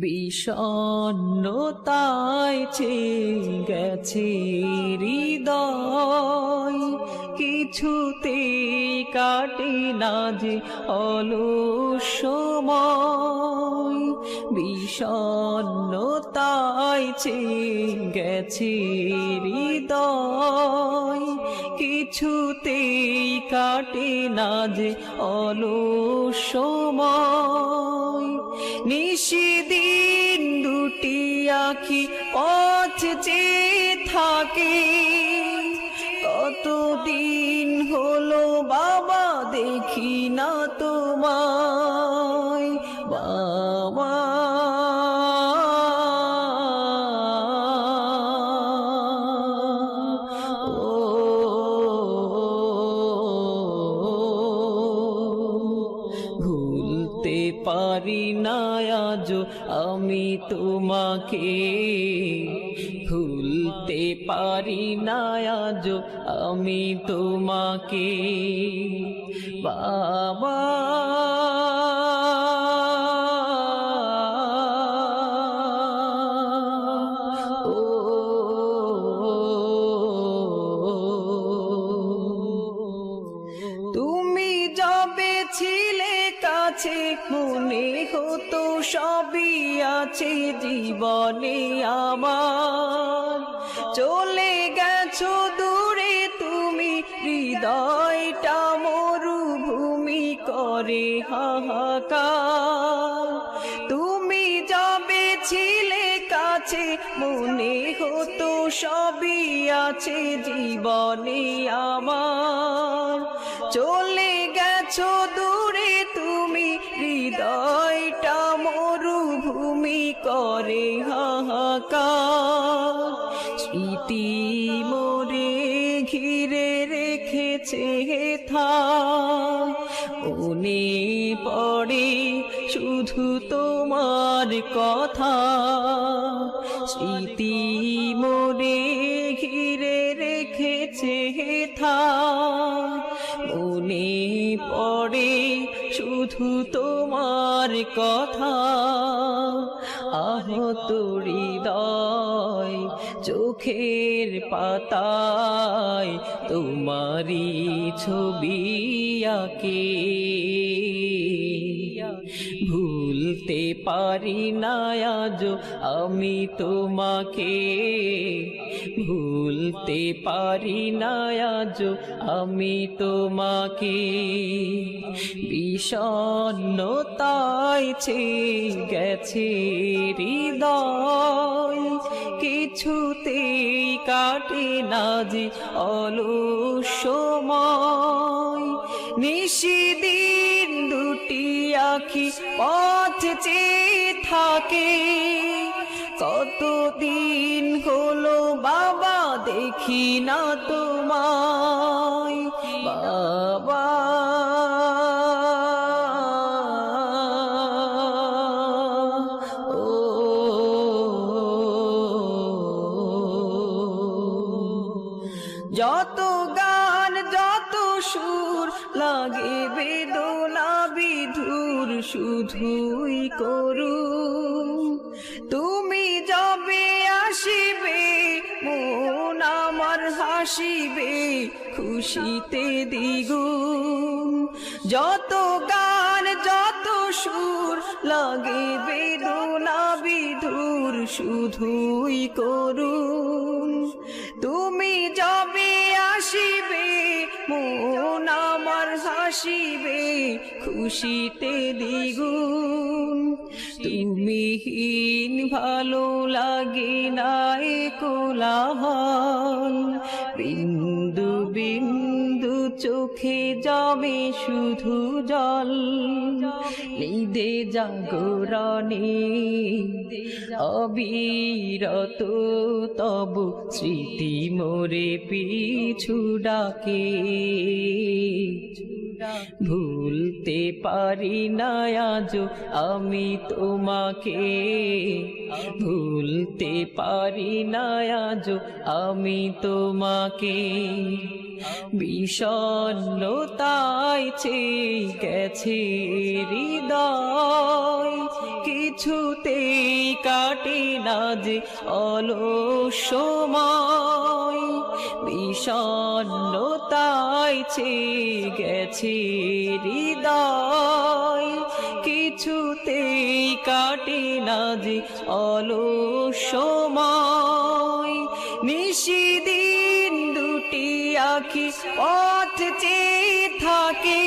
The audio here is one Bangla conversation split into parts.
বিষণ্ণতায় চেয়ে গেছে হৃদয়। কিছুতে কাটে না যে অলসময়। বিষণ্ণতায় চেয়ে গেছে হৃদয়। কিছুতেই কাটে না যে অলসময়। দুটি আখি পথ চেয়ে থাকে। কতদিন হলো বাবা দেখি না তোমায়। পারি না আজ আমি তোমাকে। ভুলতে পারি না আজ আমি তোমাকে। বাবা। তুমি ছিলে কাছে হতো সবই আছে জীবনে আমার। চলে গেছো দূরে, তুমি হৃদয়টা মরুভূমি করে হাহাকার। তুমি যাবে ছিলে কাছে, মনে হতো সবই আছে জীবনে আমার। চলে গেছো দূরে, তুমি মরুভূমি করে হাহাকার। মোরে ঘিরে রেখেছে থা মনে পড়ে শুধু তোমার কথা। স্মৃতি মোরে ঘিরে রেখেছে থা পড়ে শুধু তোমার কথা আহত হৃদয় চোখের পাতায় তোমারি ছবি আঁকে। ভুলতে পারি না আজ আমি তোমাকে। ভুলতে পারি না আজ আমি তোমাকে। বিষণ্ণতায় ছেয়ে গেছে হৃদয়, কিছুতেই কাটে না যে অলসময় নিশিদিন দুটি আখি পথ থাকে। কতদিন হলো বাবা দেখি না তোমায়। বাবা। যত গান, যত সুর লাগে বেদনা। শুধুই করু। তুমি যবে আসিবে, মন আমার হাসিবে, খুশিতে দ্বিগুণ। যত গান, যত সুর লাগে বেদনা বিধুর, শুধুই করুন তুমি যবে আসিবে, মন আমার হাসিবে খুশিতে দ্বিগুণ তুমি হীন ভালো লাগে না এ কোলাহল। বিন্দু বিন্দু চোখে যাবে শুধু জল। নিদে জাগরণে অবিরত তব স্মৃতি মোরে পিছু ডাকে। ভুলতে পারি না আজ আমি তোমাকে। ভুলতে পারি না আজ আমি তোমাকে। বিষণ্ণতায় চেয়ে গেছে হৃদয়। কিছু কিছুতেই কাটে না যে অলস সময়। বিষণ্ণতায় ছে গেছে হৃদয়। কিছুতেই কাটে না যে সময় নিশিদিন দুটি আখি পথ চেয়ে থাকে।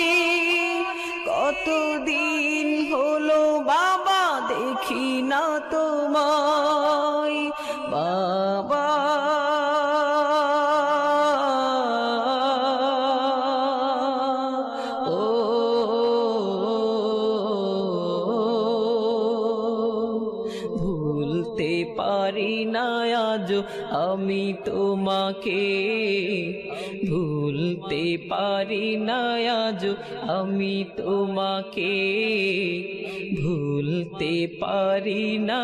কতদিন হলো বাবা দেখি না তোমায় পারি না আজ আমি তোমাকে। ভুলতে পারি না আজ আমি তোমাকে। ভুলতে পারি না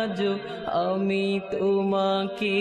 আজ আমি তোমাকে।